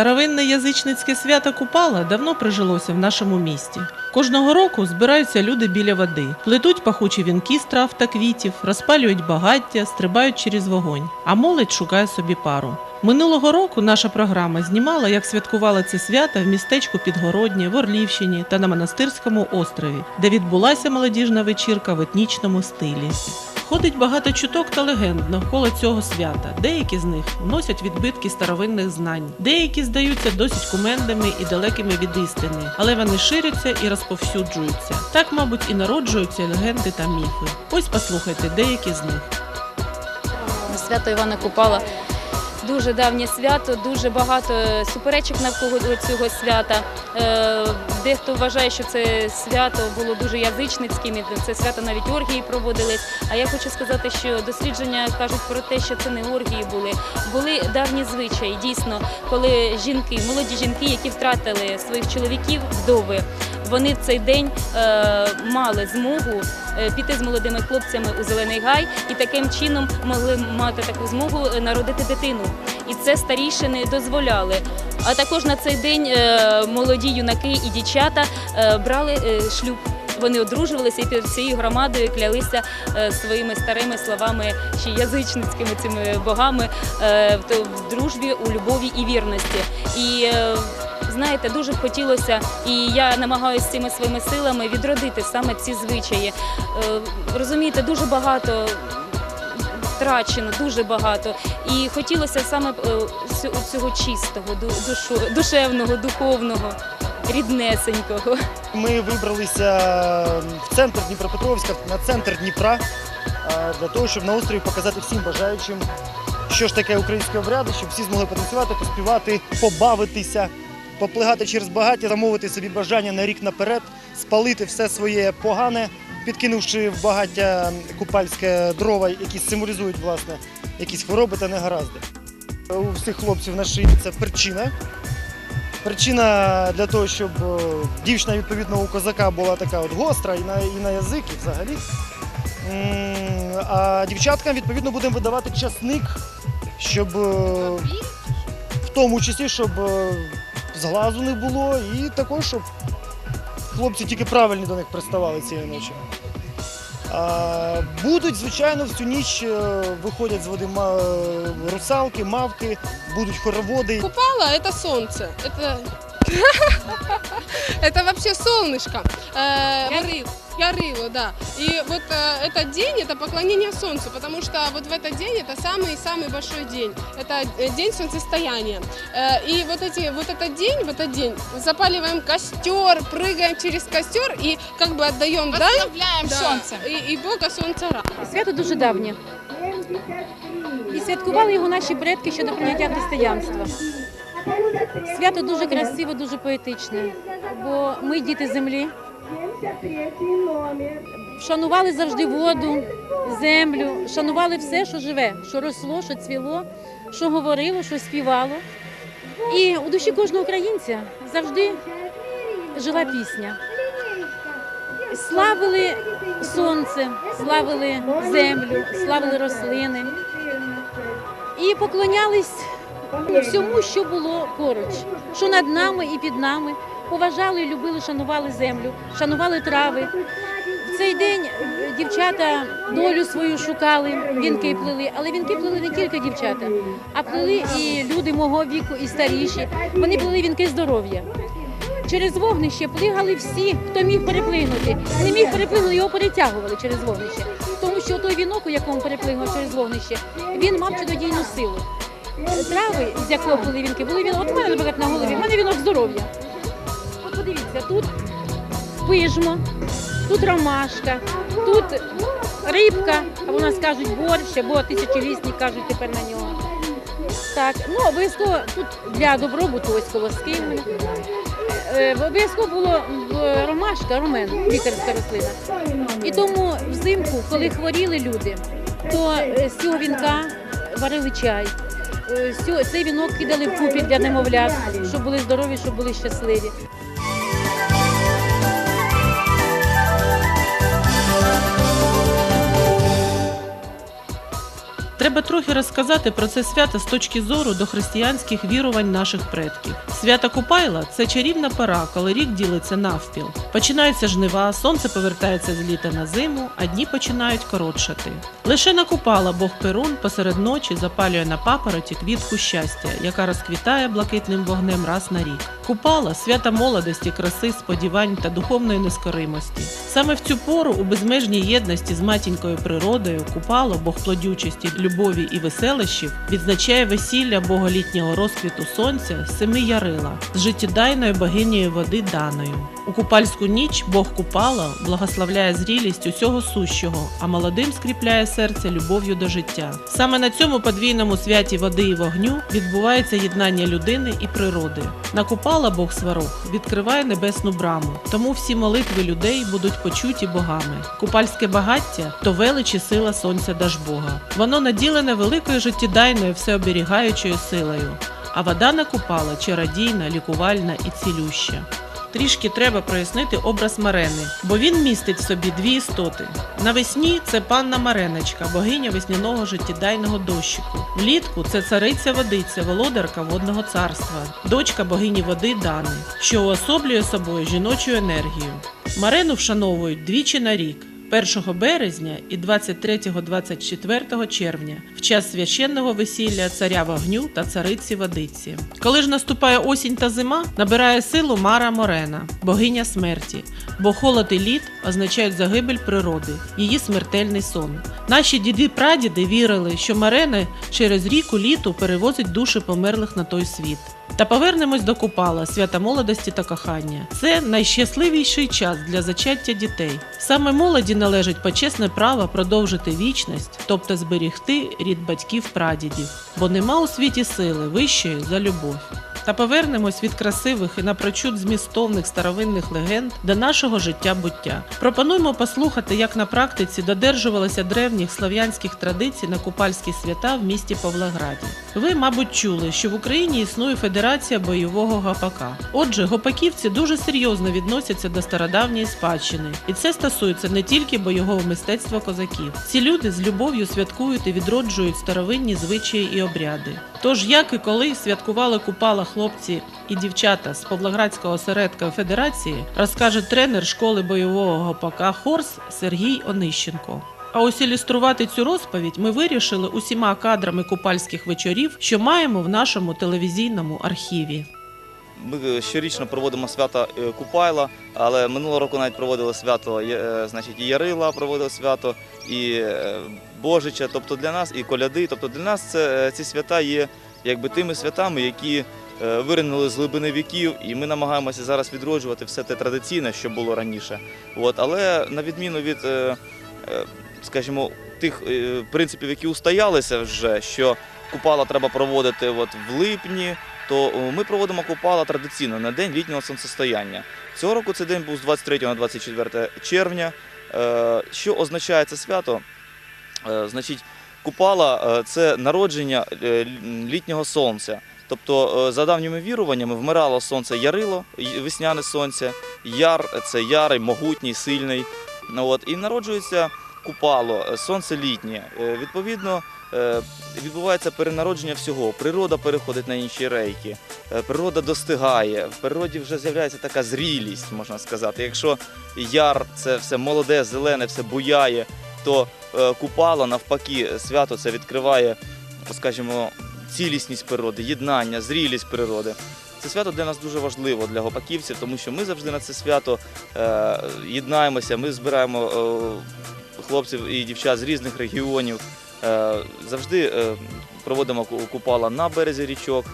Старовинне язичницьке свято Купала давно прижилося в нашому місті. Кожного року збираються люди біля води, плетуть пахучі вінки з трав та квітів, розпалюють багаття, стрибають через вогонь, а молодь шукає собі пару. Минулого року наша програма знімала, як святкували це свято в містечку Підгороднє, в Орлівщині та на Монастирському острові, де відбулася молодіжна вечірка в етнічному стилі. Ходить багато чуток та легенд навколо цього свята. Деякі з них носять відбитки старовинних знань, деякі здаються досить кумендами і далекими від істини, але вони ширяться і розповсюджуються. Так, мабуть, і народжуються легенди та міфи. Ось послухайте деякі з них. Свято Івана Купала дуже давнє свято, дуже багато суперечок навколо цього свята. Е, Дехто вважає, що це свято було дуже язичницьким, і це свято навіть оргії проводились. А я хочу сказати, що дослідження кажуть про те, що це не оргії були. Були давні звичаї. Дійсно, коли жінки, молоді жінки, які втратили своїх чоловіків, вдови, вони в цей день е, мали змогу піти з молодими хлопцями у зелений гай і таким чином могли мати таку змогу е, народити дитину. І це старішини дозволяли. А також на цей день е, молоді юнаки і дівчата е, брали е, шлюб. Вони одружувалися і перед всією громадою клялися е, своїми старими словами, ще язичницькими цими богами е, в дружбі, у любові і вірності. І е, знаєте, дуже б хотілося, і я намагаюся цими своїми силами відродити саме ці звичаї. Е, Розумієте, дуже багато втрачено, дуже багато. І хотілося саме е, цього чистого, душу- душевного, духовного, ріднесенького. Ми вибралися в центр Дніпропетровська, на центр Дніпра, для того, щоб на острові показати всім бажаючим, що ж таке українські обряди, щоб всі змогли потанцювати, поспівати, побавитися, поплигати через багаття, замовити собі бажання на рік наперед, спалити все своє погане, підкинувши в багаття купальське дрова, які символізують власне якісь хвороби та негаразди. У всіх хлопців на шиї це перчина. Причина для того, щоб дівчина відповідно у козака була така от гостра і на, і на язик, і взагалі. А дівчаткам відповідно будемо видавати часник, щоб в тому числі, щоб зглазу не було, і також, щоб хлопці тільки правильні до них приставали цієї ночі. Будуть, звичайно, всю ніч е, виходять з води ма- русалки, мавки, будуть хороводи. Купала – це сонце. Это, это вообще солнышко. Э, Ярил. Ярило, да. И вот э, этот день – это поклонение солнцу, потому что вот в этот день это самый-самый большой день. Это э, день солнцестояния. Э, И вот, эти, вот этот день, в этот день запаливаем костер, прыгаем через костер и как бы отдаем дань. Прославляємо Да, сонце. и, и Бога солнца Ра. Свято дуже давнє. І святкували його наші предки щодо прийняття християнства. Свято дуже красиве, дуже поетичне, бо ми діти землі. Шанували завжди воду, землю, шанували все, що живе, що росло, що цвіло, що говорило, що співало. І у душі кожного українця завжди жила пісня. Славили сонце, славили землю, славили рослини і поклонялись всьому, що було поруч, що над нами і під нами. Поважали, любили, шанували землю, шанували трави. В цей день е, дівчата долю свою шукали, вінки плели, але вінки плели не тільки дівчата, а плели і люди мого віку, і старіші. Вони плели вінки здоров'я. Через вогнище плигали всі, хто міг переплигнути. Не міг переплигнути, його перетягували через вогнище. Тому що той вінок, у якому переплигнув через вогнище, він мав чудодійну силу. Трави, з якого були вінки, були він. От у мене, наприклад, на голові, в мене вінок здоров'я. От подивіться, тут пижмо, тут ромашка, тут рибка, а у нас кажуть борщ, або тисячолісні кажуть тепер на нього. Так, ну обов'язково тут для добробуту ось колоски. в. Е, Обов'язково було е, ромашка, ромен, лікарська рослина. І тому взимку, коли хворіли люди, то е, з цього вінка варили чай. Е, Цей вінок кидали в купі для немовлят, щоб були здорові, щоб були щасливі. Треба трохи розказати про це свято з точки зору до християнських вірувань наших предків. Свято Купайла це чарівна пора, коли рік ділиться навпіл. Починаються жнива, сонце повертається з літа на зиму, а дні починають коротшати. Лише на Купала Бог Перун посеред ночі запалює на папороті квітку щастя, яка розквітає блакитним вогнем раз на рік. Купала свята молодості, краси, сподівань та духовної нескоримості. Саме в цю пору у безмежній єдності з матінькою природою Купало, Бог плодючості, любові і веселищів, відзначає весілля боголітнього розквіту сонця семи ярила з життєдайною богинею води Даною. У купальську ніч Бог Купала благословляє зрілість усього сущого, а молодим скріпляє серце любов'ю до життя. Саме на цьому подвійному святі води і вогню відбувається єднання людини і природи. На Купала Бог Сварог відкриває небесну браму, тому всі молитви людей будуть почуті богами. Купальське багаття то велич і сила сонця Дажбога. Воно наділене великою життєдайною всеоберігаючою силою. А вода на Купала чародійна, лікувальна і цілюща. Трішки треба прояснити образ Марени, бо він містить в собі дві істоти. Навесні це панна Мареночка, богиня весняного життєдайного дощику. Влітку це цариця водиця, володарка водного царства, дочка богині води Дани, що уособлює собою жіночу енергію. Марену вшановують двічі на рік. 1 березня і 23-24 червня в час священного весілля царя вогню та цариці водиці. Коли ж наступає осінь та зима, набирає силу Мара Морена, богиня смерті, бо холод і лід означають загибель природи, її смертельний сон. Наші діди-прадіди вірили, що Марена через ріку літу перевозить душі померлих на той світ. Та повернемось до Купала, свята молодості та кохання. Це найщасливіший час для зачаття дітей. Саме молоді належить почесне право продовжити вічність, тобто зберігти рід батьків прадідів, бо нема у світі сили вищої за любов. Та повернемось від красивих і напрочуд змістовних старовинних легенд до нашого життя буття. Пропонуємо послухати, як на практиці додержувалися древніх слав'янських традицій на купальські свята в місті Павлограді. Ви, мабуть, чули, що в Україні існує Федерація бойового гопака. Отже, гопаківці дуже серйозно відносяться до стародавньої спадщини, і це стосується не тільки бойового мистецтва козаків. Ці люди з любов'ю святкують і відроджують старовинні звичаї і обряди. Тож, як і коли святкували Купала хлопці і дівчата з Павлоградського осередка Федерації, розкаже тренер школи бойового гопака Хорс Сергій Онищенко. А ось ілюструвати цю розповідь ми вирішили усіма кадрами купальських вечорів, що маємо в нашому телевізійному архіві. Ми е, щорічно проводимо свято е, Купайла, але минулого року навіть проводили свято е, значить, і Ярила проводили свято, і Божича, тобто для нас, і коляди. Тобто для нас це, ці свята є якби тими святами, які е, виринули з глибини віків, і ми намагаємося зараз відроджувати все те традиційне, що було раніше. От, але на відміну від, е, е, скажімо, тих принципів, які устоялися вже, що Купала треба проводити от в липні, то ми проводимо Купала традиційно на день літнього сонцестояння. Цього року цей день був з 23 на 24 червня. Що означає це свято? Значить, Купала е, це народження е, літнього сонця. Тобто, е, за давніми віруваннями, вмирало сонце ярило, весняне сонце, яр це ярий, могутній, сильний. Ну, і народжується купало, сонце літнє. Відповідно, відбувається перенародження всього. Природа переходить на інші рейки, природа достигає, в природі вже з'являється така зрілість, можна сказати. Якщо яр це все молоде, зелене, все буяє, то е, купало навпаки свято це відкриває, скажімо, цілісність природи, єднання, зрілість природи. Це свято для нас дуже важливо для гопаківців, тому що ми завжди на це свято е, єднаємося, ми збираємо е, хлопців і дівчат з різних регіонів. Завжди проводимо купала на березі річок.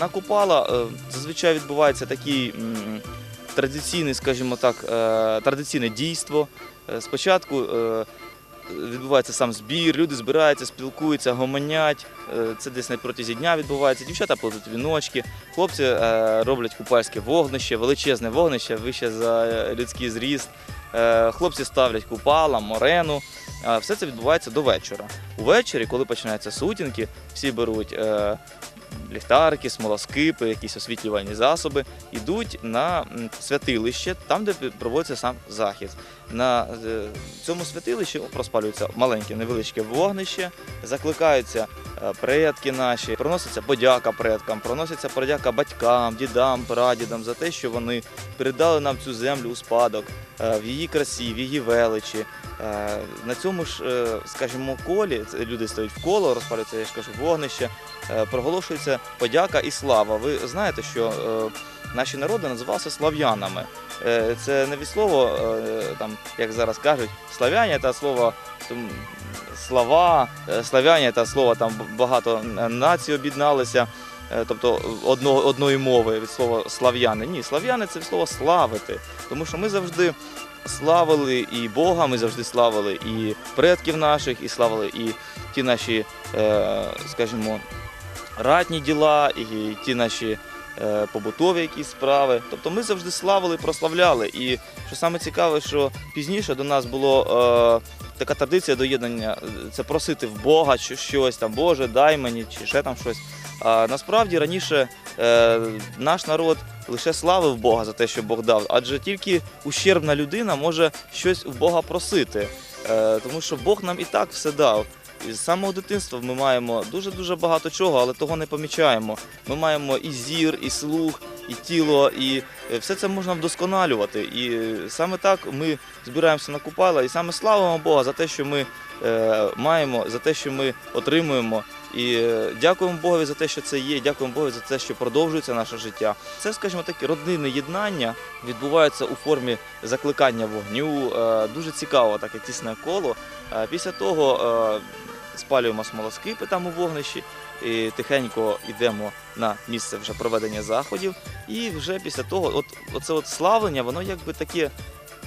На купала зазвичай відбувається такий м, традиційний, скажімо так, традиційне дійство. Спочатку відбувається сам збір, люди збираються, спілкуються, гомонять. Е, Це десь на протязі дня відбувається. Дівчата плетуть віночки, хлопці е, роблять купальське вогнище, величезне вогнище, вище за е, людський зріст. Хлопці ставлять купала, морену. Все це відбувається до вечора. Увечері, коли починаються сутінки, всі беруть ліхтарики, смолоскипи, якісь освітлювальні засоби, ідуть на святилище, там, де проводиться сам захід. На е, цьому святилищі розпалюється маленьке невеличке вогнище, закликаються е, предки наші, приноситься подяка предкам, приноситься подяка батькам, дідам, прадідам за те, що вони передали нам цю землю у спадок е, в її красі, в її величі. На цьому ж, скажімо, колі люди стоять в коло, розпалюється, я ж кажу, вогнище, проголошується подяка і слава. Ви знаєте, що наші народи називалися слав'янами. Е, Це не від слова, е, там, як зараз кажуть, слав'яні це слово там, слова, е, слав'яні це слово там багато націй об'єдналися. Тобто одно, одної мови від слова слав'яни. Ні, слав'яни це від слова славити. Тому що ми завжди славили і Бога, ми завжди славили і предків наших, і славили і ті наші, скажімо, ратні діла, і ті наші побутові якісь справи. Тобто ми завжди славили, прославляли. І що саме цікаве, що пізніше до нас було е, така традиція доєднання це просити в Бога чи щось там, Боже, дай мені, чи ще там щось. А насправді раніше е, наш народ лише славив Бога за те, що Бог дав, адже тільки ущербна людина може щось у Бога просити, е, тому що Бог нам і так все дав. І з самого дитинства ми маємо дуже-дуже багато чого, але того не помічаємо. Ми маємо і зір, і слух, і тіло, і е, все це можна вдосконалювати. І е, саме так ми збираємося на Купала і саме славимо Бога за те, що ми е, маємо, за те, що ми отримуємо. І дякуємо Богові за те, що це є. Дякуємо Богові за те, що продовжується наше життя. Це, скажімо, таке родинне єднання відбувається у формі закликання вогню. Е, Дуже цікаво таке тісне коло. Е, Після того е, спалюємо смолоскипи там у вогнищі. І тихенько йдемо на місце вже проведення заходів. І вже після того, от оце от славлення, воно якби таке,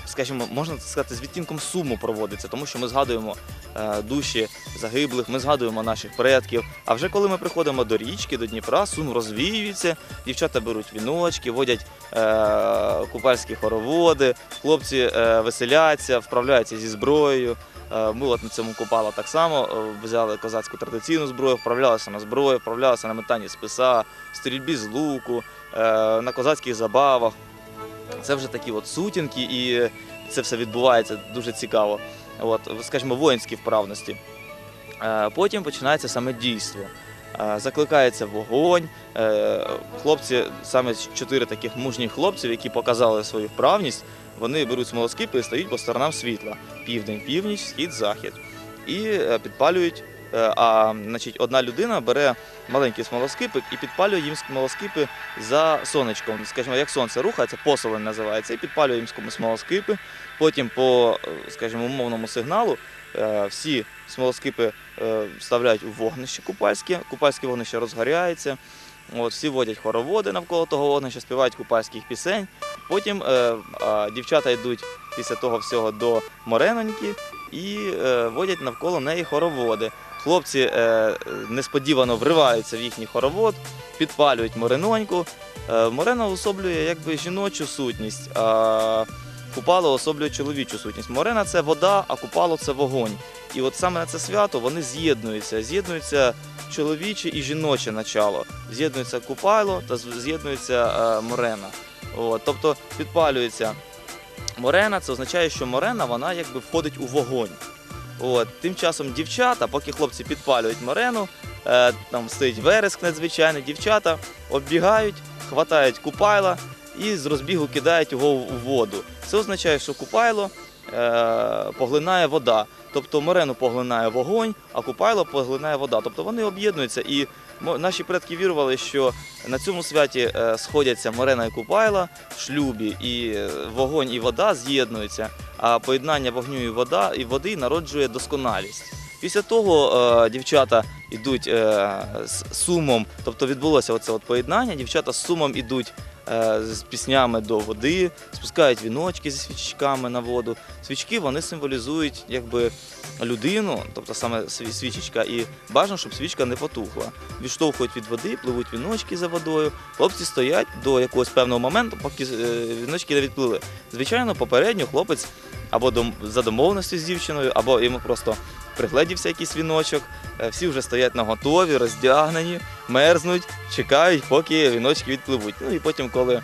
скажімо, можна сказати, з відтінком суму проводиться, тому що ми згадуємо е, душі загиблих, ми згадуємо наших предків. А вже коли ми приходимо до річки, до Дніпра, сум розвіюється, дівчата беруть віночки, водять е, купальські хороводи, хлопці е, веселяться, вправляються зі зброєю. Ми от на цьому купала так само взяли козацьку традиційну зброю, вправлялися на зброю, вправлялися на метанні списа, стрільбі з луку, на козацьких забавах. Це вже такі от сутінки, і це все відбувається дуже цікаво. От, скажімо, воїнські вправності. Е, Потім починається саме дійство. Е, Закликається вогонь. Е, Хлопці, саме чотири таких мужніх хлопців, які показали свою вправність, вони беруть смолоскипи і стають по сторонам світла: південь, північ, схід, захід. І підпалюють. Е, А значить, одна людина бере маленький смолоскипик і підпалює їм смолоскипи за сонечком. Скажімо, як сонце рухається, посолень називається, і підпалює їм смолоскипи. Потім по, е, скажімо, умовному сигналу е, всі смолоскипи е, вставляють у вогнище купальське. Купальське вогнище розгоряється. От, всі водять хороводи навколо того вогнища, співають купальських пісень. Потім е, а, дівчата йдуть після того всього до Мореноньки і е, водять навколо неї хороводи. Хлопці е, несподівано вриваються в їхній хоровод, підпалюють Мореноньку. Е, Морена особлює якби жіночу сутність, а купало особлює чоловічу сутність. Морена це вода, а купало це вогонь. І от саме на це свято вони з'єднуються. З'єднуються чоловіче і жіноче начало. З'єднується купайло та з'єднується е, морена. От, тобто підпалюється морена, це означає, що морена вона якби входить у вогонь. От, тим часом дівчата, поки хлопці підпалюють морену, е, там стоїть вереск надзвичайний, дівчата оббігають, хватають купайла і з розбігу кидають його в воду. Це означає, що купайло е, поглинає вода. Тобто морену поглинає вогонь, а купайло поглинає вода. Тобто вони об'єднуються. І наші предки вірували, що на цьому святі е, сходяться морена і купайла в шлюбі, і е, вогонь і вода з'єднуються, а поєднання вогню і вода і води народжує досконалість. Після того е, дівчата йдуть е, з сумом, тобто відбулося оце от поєднання. Дівчата з сумом йдуть з піснями до води, спускають віночки зі свічками на воду. Свічки вони символізують якби людину, тобто саме сві- свічечка, і бажано, щоб свічка не потухла. Відштовхують від води, пливуть віночки за водою. Хлопці стоять до якогось певного моменту, поки е, віночки не відплили. Звичайно, попередньо хлопець або за домовленістю з дівчиною, або йому просто пригледівся якийсь віночок, е, всі вже стоять на готові, роздягнені, мерзнуть, чекають, поки віночки відпливуть. Ну і потім, коли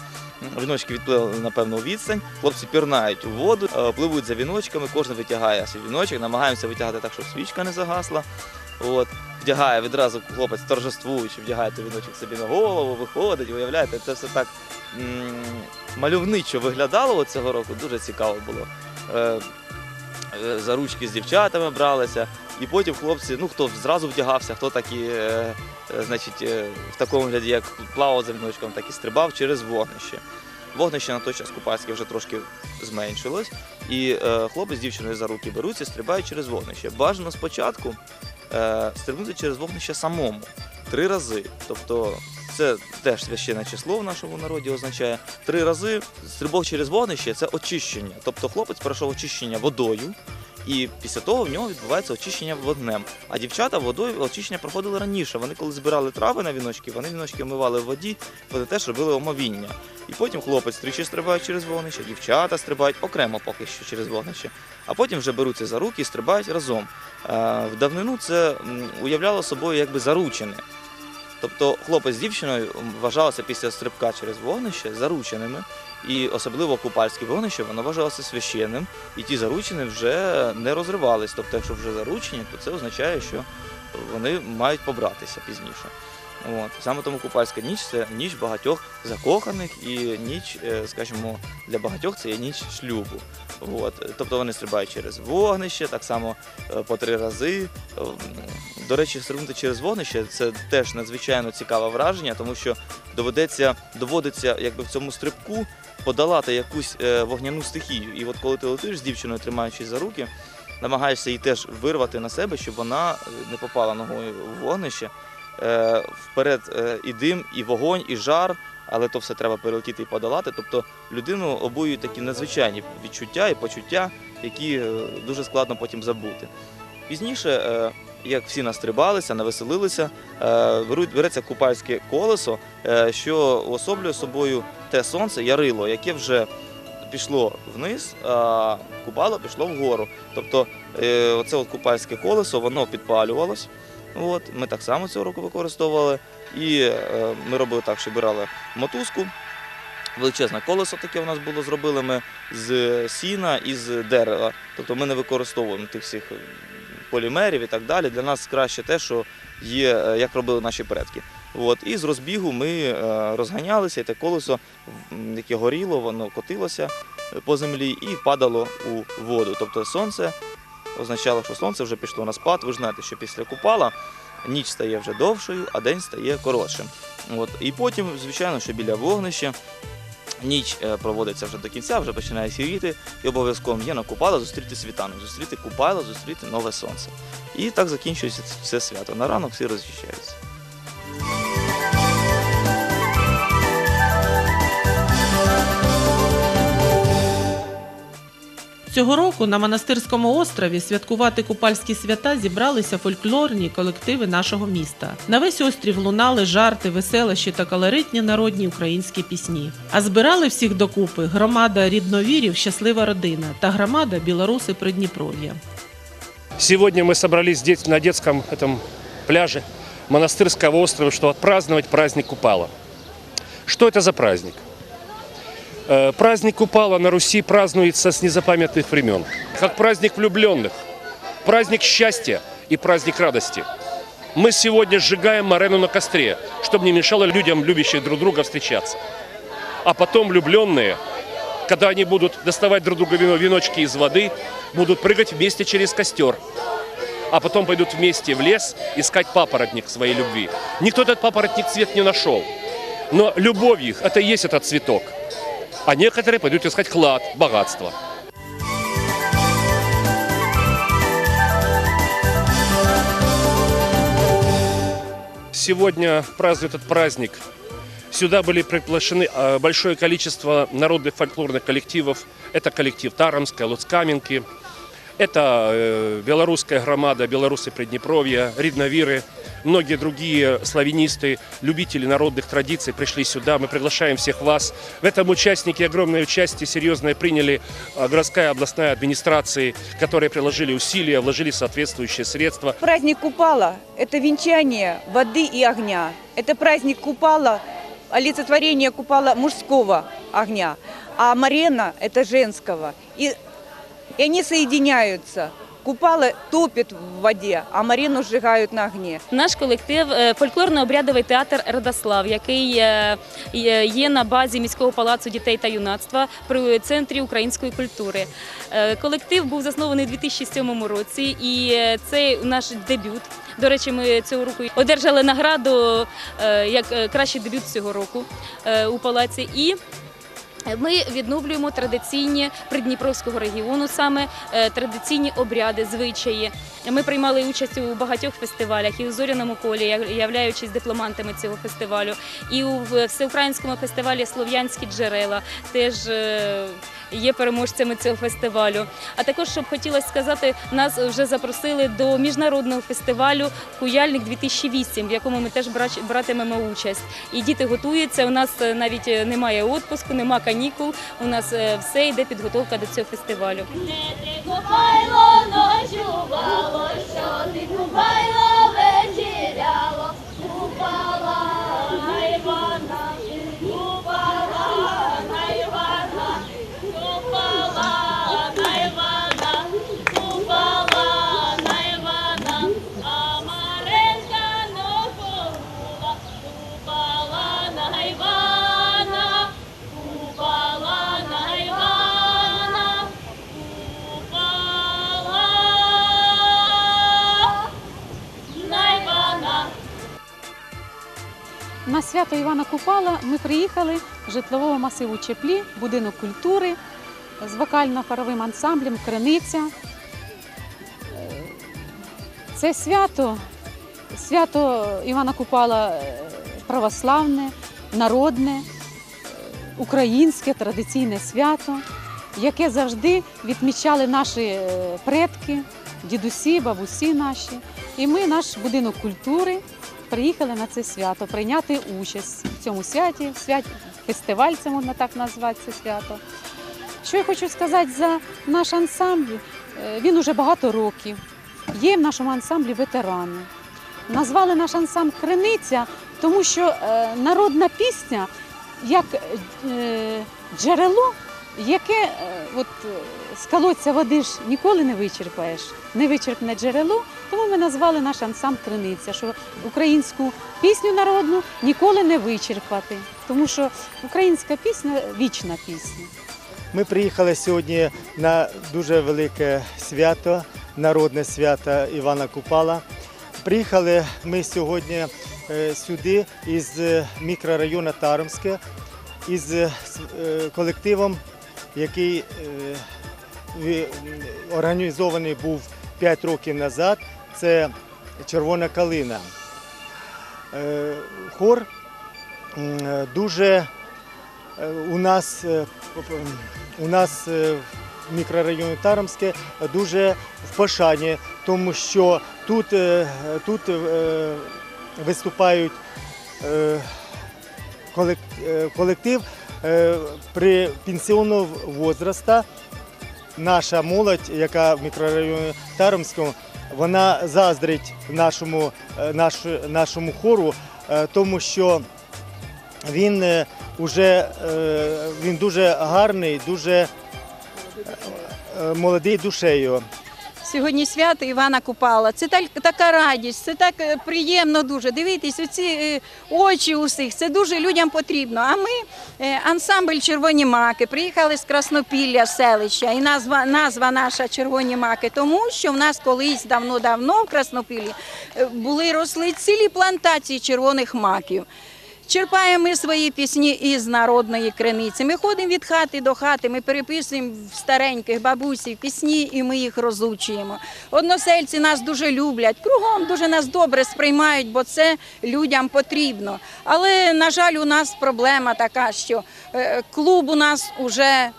віночки відплили на певну відстань, хлопці пірнають у воду, е, пливуть за віночками, кожен витягає свій віночок, намагаємося витягати так, щоб свічка не загасла. От. Вдягає відразу хлопець торжествуючи, вдягає той віночок собі на голову, виходить, уявляєте, це все так м, мальовничо виглядало цього року, дуже цікаво було. Е, за ручки з дівчатами бралися, і потім хлопці, ну хто зразу вдягався, хто так і е, е, значить, е, в такому вигляді, як плавав за віночком, так і стрибав через вогнище. Вогнище на той час купальське вже трошки зменшилось, і е, хлопець з дівчиною за руки беруться стрибають через вогнище. Бажано спочатку е, стрибнути через вогнище самому три рази. Тобто це теж священне число в нашому народі означає. Три рази стрибок через вогнище це очищення. Тобто хлопець пройшов очищення водою, і після того в нього відбувається очищення вогнем. А дівчата водою очищення проходили раніше. Вони коли збирали трави на віночки, вони віночки омивали в воді, вони теж робили омовіння. І потім хлопець тричі стрибає через вогнище, дівчата стрибають окремо поки що через вогнище, а потім вже беруться за руки і стрибають разом. Е, В давнину це уявляло собою якби заручене. Тобто хлопець з дівчиною вважалося після стрибка через вогнище зарученими, і особливо купальське вогнище воно вважалося священним, і ті заручені вже не розривались. Тобто, якщо вже заручені, то це означає, що вони мають побратися пізніше. От. Саме тому купальська ніч це ніч багатьох закоханих і ніч, е, скажімо, для багатьох це є ніч шлюбу. От. Тобто вони стрибають через вогнище, так само е, по три рази. До речі, стрибнути через вогнище це теж надзвичайно цікаве враження, тому що доведеться, доводиться якби в цьому стрибку подолати якусь е, вогняну стихію. І от коли ти летиш з дівчиною, тримаючись за руки, намагаєшся її теж вирвати на себе, щоб вона е, не попала ногою в вогнище. Е, вперед і дим, і вогонь, і жар, але то все треба перелетіти і подолати. Тобто людину обують такі надзвичайні відчуття і почуття, які дуже складно потім забути. Пізніше, як всі настрибалися, навеселилися, е, береться купальське колесо, е, що уособлює собою те сонце, ярило, яке вже пішло вниз, а купало пішло вгору. Тобто е, оце от купальське колесо, воно підпалювалось. От, ми так само цього року використовували. І ми робили так, що брали мотузку. Величезне колесо таке у нас було, зробили ми з сіна і з дерева. Тобто ми не використовуємо тих всіх полімерів і так далі. Для нас краще те, що є, е, як робили наші предки. От, і з розбігу ми е, розганялися, і те колесо, яке горіло, воно котилося е, по землі і падало у воду. Тобто сонце означало, що сонце вже пішло на спад. Ви ж знаєте, що після купала ніч стає вже довшою, а день стає коротшим. От. І потім, звичайно, що біля вогнища ніч е, проводиться вже до кінця, вже починає сіріти, і обов'язково є на купала зустріти світанок, зустріти купала, зустріти нове сонце. І так закінчується все свято. На ранок всі роз'їжджаються. Цього року на монастирському острові святкувати купальські свята зібралися фольклорні колективи нашого міста. На весь острів лунали жарти, веселощі та колоритні народні українські пісні. А збирали всіх докупи громада рідновірів Щаслива родина та громада Білоруси Придніпров'я. Сегодня мы собрались здесь на детском этом пляже монастырского острова, чтобы отпраздновать праздник Купала. Что это за праздник? Э, Праздник Купала на Руси празднуется с незапамятных времен. Как праздник влюбленных, праздник счастья и праздник радости. Мы сегодня сжигаем морену на костре, чтобы не мешало людям, любящих друг друга, встречаться. А потом влюбленные, когда они будут доставать друг друга вино- веночки из воды, будут прыгать вместе через костер. А потом пойдут вместе в лес искать папоротник своей любви. Никто этот папоротник цвет не нашел. Но любовь их – это и есть этот цветок. А некоторые пойдут искать клад, богатство. Сегодня празднуют этот праздник. Сюда были приглашены э, большое количество народных фольклорных коллективов. Это коллектив Тарамская, Луцкаменки, Это э, белорусская громада, белорусы Приднепровья, ридновиры, многие другие славянисты, любители народных традиций пришли сюда. Мы приглашаем всех вас. В этом участники огромное участие серьезное приняли э, городская областная администрации, которые приложили усилия, вложили соответствующие средства. Праздник Купала – это венчание воды и огня. Это праздник Купала, олицетворение Купала мужского огня, а Марена – это женского. И, и они соединяются. Купала топит в воде, а Марену сжигают на огне. Наш колектив е, фольклорно-обрядовий театр Радослав, який е, є на базі міського палацу дітей та юнацтва при центрі української культури. Е, Колектив був заснований у 2007 році, і це наш дебют. До речі, ми цього року одержали награду як кращий дебют цього року у палаці. І ми відновлюємо традиційні придніпровського регіону, саме е, традиційні обряди, звичаї. Ми приймали участь у багатьох фестивалях і у зоряному колі, являючись дипломантами цього фестивалю, і у всеукраїнському фестивалі Слов'янські джерела теж. Є переможцями цього фестивалю. А також щоб хотілося сказати, нас вже запросили до міжнародного фестивалю Куяльник 2008, в якому ми теж братимемо участь. І діти готуються. У нас е, навіть е, немає відпуску, немає канікул. У нас е, все йде підготовка до цього фестивалю. Купайло ночувало, що ти купайло вечеряло, свято Івана Купала ми приїхали з житлового масиву Чеплі, будинок культури з вокально-хоровим ансамблем Криниця. Це свято, свято Івана Купала е, православне, народне, е, українське традиційне свято, яке завжди відмічали наші е, предки, дідусі, бабусі наші. І ми, наш будинок культури, приїхали на це свято прийняти участь в цьому святі, в святі фестиваль, це можна так назвати це свято. Що я хочу сказати за наш ансамбль? Е, Він уже багато років. Є в нашому ансамблі ветерани. Назвали наш ансамбль Криниця, тому що е, народна пісня як е, джерело, яке е, от, е, з колодця води ж ніколи не вичерпаєш, не вичерпне джерело, тому ми назвали наш ансамбль Криниця, що українську пісню народну ніколи не вичерпати, тому що українська пісня вічна пісня. Ми приїхали сьогодні на дуже велике свято, народне свято Івана Купала. Приїхали ми сьогодні е, сюди із мікрорайону Таромське, із колективом, який е, організований був 5 років назад. Це Червона калина. Е, Хор дуже Е, У нас, в мікрорайоні Таромське дуже в пошані, тому що тут, виступають колек- колектив при пенсіонного возраста. Наша молодь, яка в мікрорайоні Таромському, вона заздрить нашому, е, наш, нашому хору, е, тому що він е, уже е, він дуже гарний, дуже е, е, молодий душею. Сьогодні свято Івана Купала. Це так, така радість, це так е, приємно дуже. Дивитись, оці е, очі усіх, це дуже людям потрібно. А ми, е, ансамбль Червоні маки, приїхали з Краснопілля селища. І назва, назва наша Червоні маки, тому що в нас колись давно-давно в Краснопіллі були росли цілі плантації червоних маків. Черпаємо ми свої пісні із народної криниці. Ми ходимо від хати до хати, ми переписуємо в стареньких бабусів пісні і ми їх розучуємо. Односельці нас дуже люблять, кругом дуже нас добре сприймають, бо це людям потрібно. Але, на жаль, у нас проблема така, що е, клуб у нас уже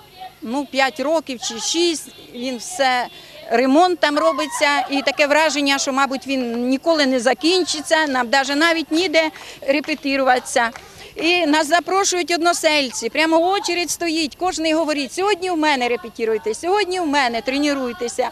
ну, 5 років чи 6, він все ремонт там робиться, і таке враження, що, мабуть, він ніколи не закінчиться, нам навіть навіть ніде репетируватися. І нас запрошують односельці, прямо очередь стоїть, кожен говорить, сьогодні в мене репетируйте, сьогодні в мене тренуйтеся.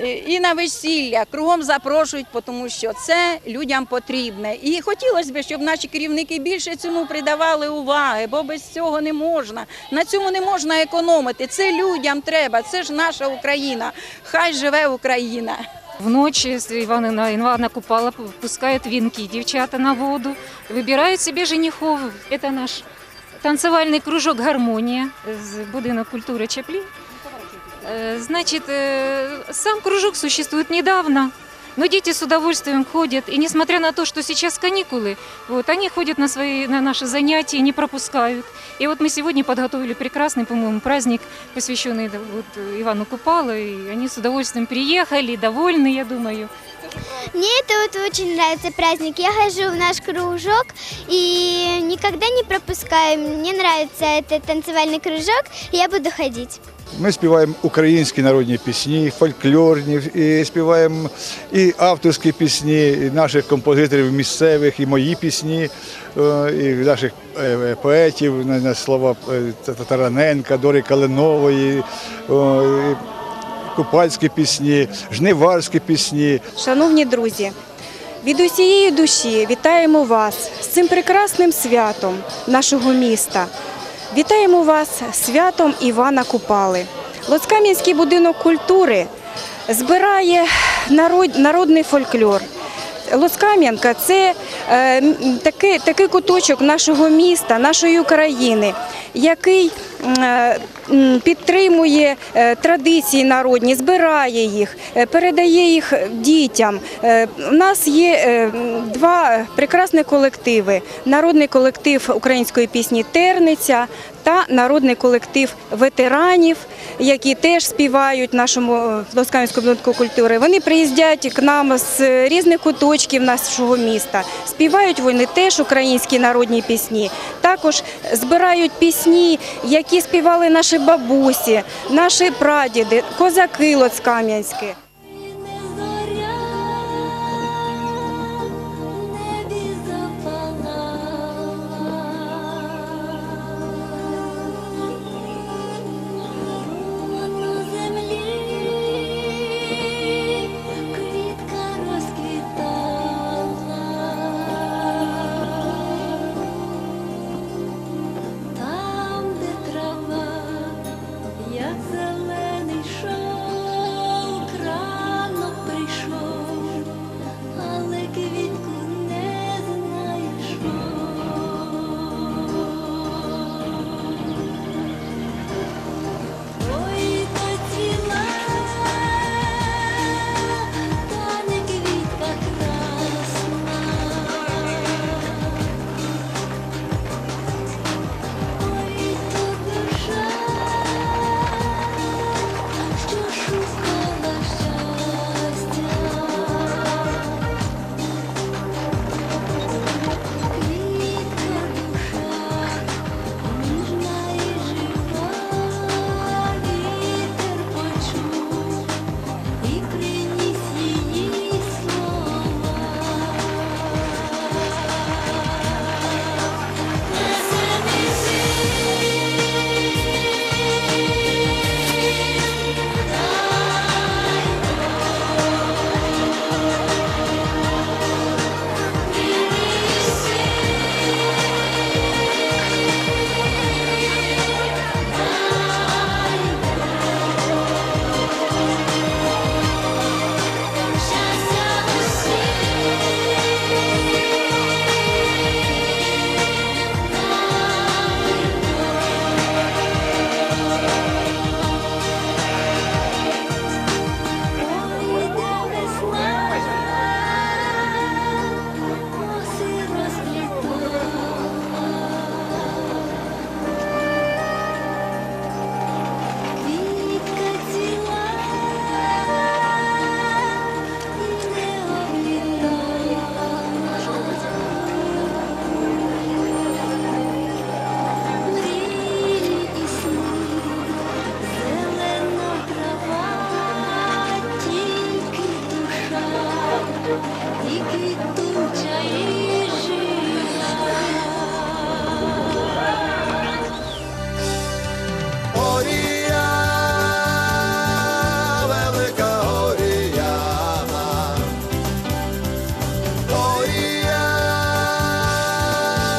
І- І на весілля кругом запрошують, тому що це людям потрібне. І хотілося б, щоб наші керівники більше цьому придавали уваги, бо без цього не можна. На цьому не можна економити. Це людям треба, це ж наша Україна. Хай живе Україна. Вночі Івана, Івана Купала пускають вінки дівчата на воду, вибирають собі женихов. Це наш танцювальний кружок «Гармонія» з будинок культури Чаплі. Значить, Значит, э, сам кружок существует недавно, но дети с удовольствием ходят. И несмотря на то, что сейчас каникулы, вот, они ходят на, свои, на наши занятия, не пропускают. И вот мы сегодня подготовили прекрасный, по-моему, праздник, посвященный да, вот, Ивану Купалу. И они с удовольствием приехали, довольны, я думаю. Мне это вот очень нравится праздник. Я хожу в наш кружок и никогда не пропускаю. Мне нравится этот танцевальный кружок, и я буду ходить. Ми співаємо українські народні пісні, фольклорні, і співаємо і авторські пісні, і наших композиторів місцевих, і мої пісні, е, і наших е, поетів, на- слова е, Татараненка, Дори Калинової, купальські пісні, жниварські пісні. Шановні друзі, від усієї душі вітаємо вас з цим прекрасним святом нашого міста. Вітаємо вас святом Івана Купали. Лоцкам'янський будинок культури збирає народ- народний фольклор. Лоцкам'янка це такий, такий куточок нашого міста, нашої України, який е, підтримує е, традиції народні, збирає їх, е, передає їх дітям. Е, У нас є е, два прекрасні колективи: народний колектив української пісні Терниця та народний колектив ветеранів, які теж співають в нашому е, будинку культури. Вони приїздять к нам з різних куточків нашого міста. Співають вони теж українські народні пісні. Також збирають пісні, які співали наші бабусі, наші прадіди, козаки Лоцкам'янські.